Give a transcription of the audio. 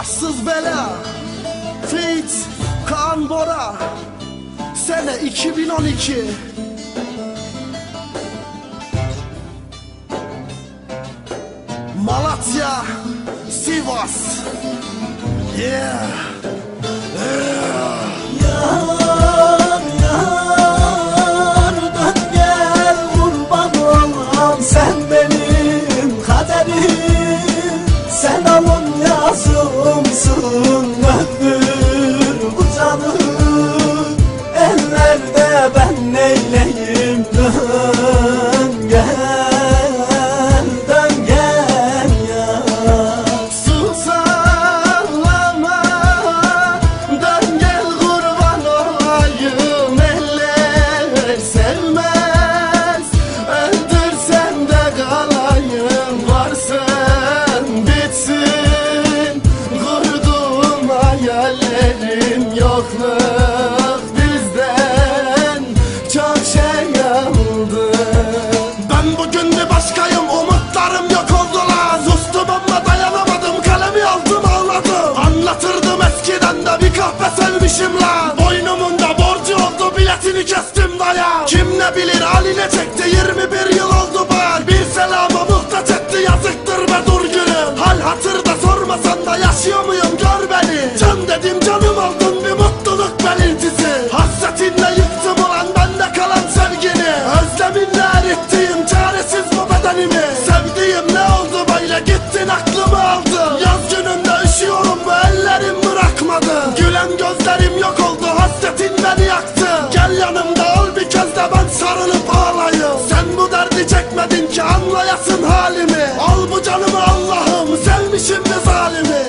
Başsız bela Fate Kaan Bora Sene 2012 Malatya Sivas. Yeah. Yar yar dön gel kurban sen benim kaderim Sen alın yazımsın ömür bu canı Ellerde ben neyleyim? dön hayallerim Yokluk bizden Çok şey aldı. Ben bugün bir başkayım Umutlarım yok oldu lan Sustum ama dayanamadım Kalemi aldım ağladım. Anlatırdım eskiden de bir kahve sevmişim lan Boynumun da borcu oldu biletini kestim daya. Kim ne bilir Ali ne çekti 21 yıl oldu ben Bir selama muhtaç etti yazıktır be dur Hal hatır da sormasan da yaşıyor muyum Şimdi zalimi